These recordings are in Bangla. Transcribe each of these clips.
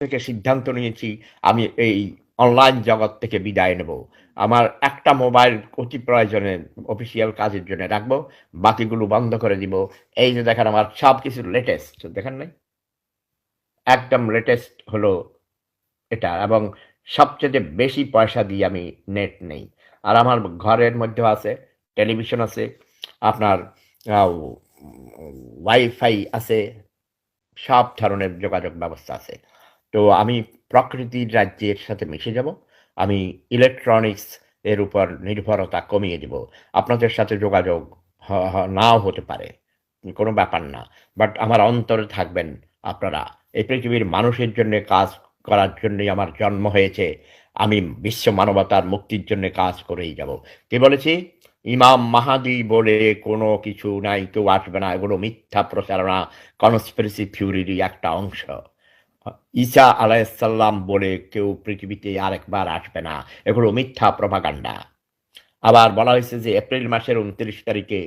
থেকে সিদ্ধান্ত নিয়েছি, আমি এই অনলাইন জগৎ থেকে বিদায় নেব। আমার একটা মোবাইল অতি প্রয়োজনে অফিসিয়াল কাজের জন্য রাখব, বাকিগুলো বন্ধ করে দিব। এই যে দেখেন আমার সব কিছু লেটেস্ট দেখেন নাই? একদম লেটেস্ট হলো এটা এবং সবচেয়ে বেশি পয়সা দিয়ে আমি নেট নেই। আর আমার ঘরের মধ্যে আছে টেলিভিশন আছে, আপনার ওয়াইফাই আছে, সব ধরনের যোগাযোগ ব্যবস্থা আছে। তো আমি প্রকৃতির রাজ্যের সাথে মিশে যাব। আমি ইলেকট্রনিক্স এর উপর নির্ভরতা কমিয়ে দিব। আপনাদের সাথে যোগাযোগ নাও হতে পারে। কোনো ব্যাপার না। বাট আমার অন্তরে থাকবেন আপনারা। এই পৃথিবীর মানুষের জন্য কাজ করার জন্যই আমার জন্ম হয়েছে। আমি বিশ্ব মানবতার মুক্তির জন্য কাজ করেই যাব। কি বলেছি? ইমাম মাহাদি বলে কোনো কিছু নাই, কেউ আসবে না। এগুলো মিথ্যা প্রচারণা কনস্পিরেসি থিওরিরই একটা অংশ। ঈসা আলাইসাল্লাম বলে কেউ পৃথিবীতে আরেকবার আসবে না। এগুলো মিথ্যা প্রভাকাণ্ডা আবার বলা হয়েছে যে এপ্রিল মাসের উনত্রিশ তারিখে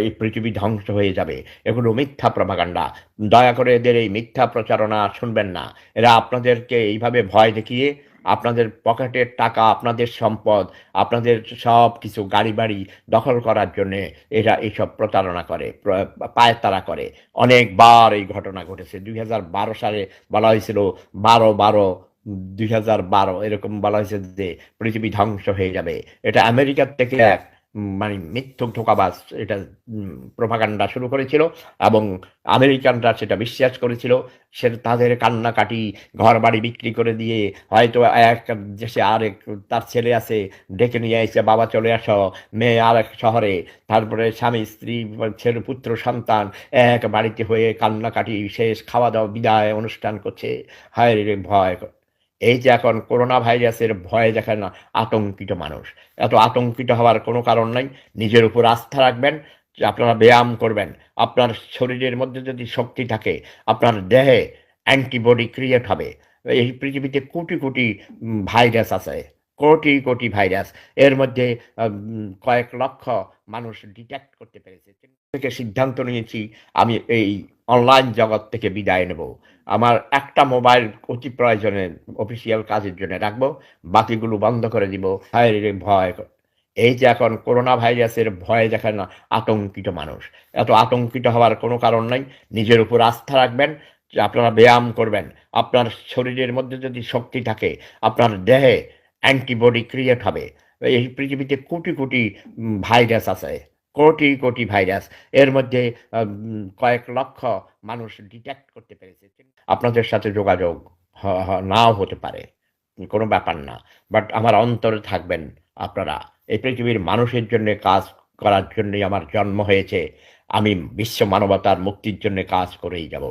এই পৃথিবী ধ্বংস হয়ে যাবে। এগুলো মিথ্যা প্রভাকাণ্ডা দয়া করে এদের এই মিথ্যা প্রচারণা শুনবেন না। এরা আপনাদেরকে এইভাবে ভয় দেখিয়ে আপনাদের পকেটের টাকা, আপনাদের সম্পদ, আপনাদের সব কিছু গাড়ি বাড়ি দখল করার জন্যে এরা এইসব প্রতারণা করে পায়তারা করে। অনেকবার এই ঘটনা ঘটেছে। দুই হাজার বারো সালে বলা হয়েছিল, বারো বারো, দুই এরকম বলা হয়েছে যে পৃথিবী ধ্বংস হয়ে যাবে। এটা আমেরিকার থেকে এক মানে মিথ্যুক ধোকাবাজ এটা প্রভাকাণ্ডা শুরু করেছিল এবং আমেরিকানরা সেটা বিশ্বাস করেছিল। সে তাদের কান্নাকাটি ঘর বাড়ি বিক্রি করে দিয়ে হয়তো এক দেশে আরেক তার ছেলে আছে, ডেকে নিয়ে এসে, বাবা, চলে আসো, মেয়ে আরেক শহরে। তারপরে স্বামী, স্ত্রী, ছেলে, পুত্র, সন্তান এক বাড়িতে হয়ে কান্নাকাটি, শেষ খাওয়া দাওয়া বিদায় অনুষ্ঠান করছে। হায় ভয় এই যে এখন করোনা ভাইরাসের ভয়ে দেখেন আতঙ্কিত মানুষ, এত আতঙ্কিত হওয়ার কোনো কারণ নাই। নিজের উপর আস্থা রাখবেন আপনারা ব্যায়াম করবেন। আপনার শরীরের মধ্যে যদি শক্তি থাকে, আপনার দেহে অ্যান্টিবডি ক্রিয়েট হবে। এই পৃথিবীতে কোটি কোটি ভাইরাস আছে, কোটি কোটি ভাইরাস। এর মধ্যে কয়েক লক্ষ মানুষ ডিটেক্ট করতে পেরেছে। থেকে সিদ্ধান্ত নিয়েছি, আমি এই অনলাইন জগৎ থেকে বিদায় নেব। আমার একটা মোবাইল অতি প্রয়োজনে অফিসিয়াল কাজের জন্য রাখব, বাকিগুলো বন্ধ করে দিব। শারীরিক ভয় এই যে এখন করোনা ভাইরাসের ভয়ে দেখেন না, আতঙ্কিত মানুষ। এত আতঙ্কিত হওয়ার কোনো কারণ নাই, নিজের উপর আস্থা রাখবেন আপনারা ব্যায়াম করবেন, আপনার শরীরের মধ্যে যদি শক্তি থাকে, আপনার দেহে অ্যান্টিবডি ক্রিয়েট হবে। এই পৃথিবীতে কোটি কোটি ভাইরাস আছে। কোটি কোটি ভাইরাস। এর মধ্যে কয়েক লক্ষ মানুষ ডিটেক্ট করতে পেরেছে। আপনাদের সাথে যোগাযোগ নাও হতে পারে। কোনো ব্যাপার না। বাট আমার অন্তরে থাকবেন আপনারা। এই পৃথিবীর মানুষের জন্য কাজ করার জন্যই আমার জন্ম হয়েছে। আমি বিশ্ব মানবতার মুক্তির জন্য কাজ করেই যাব।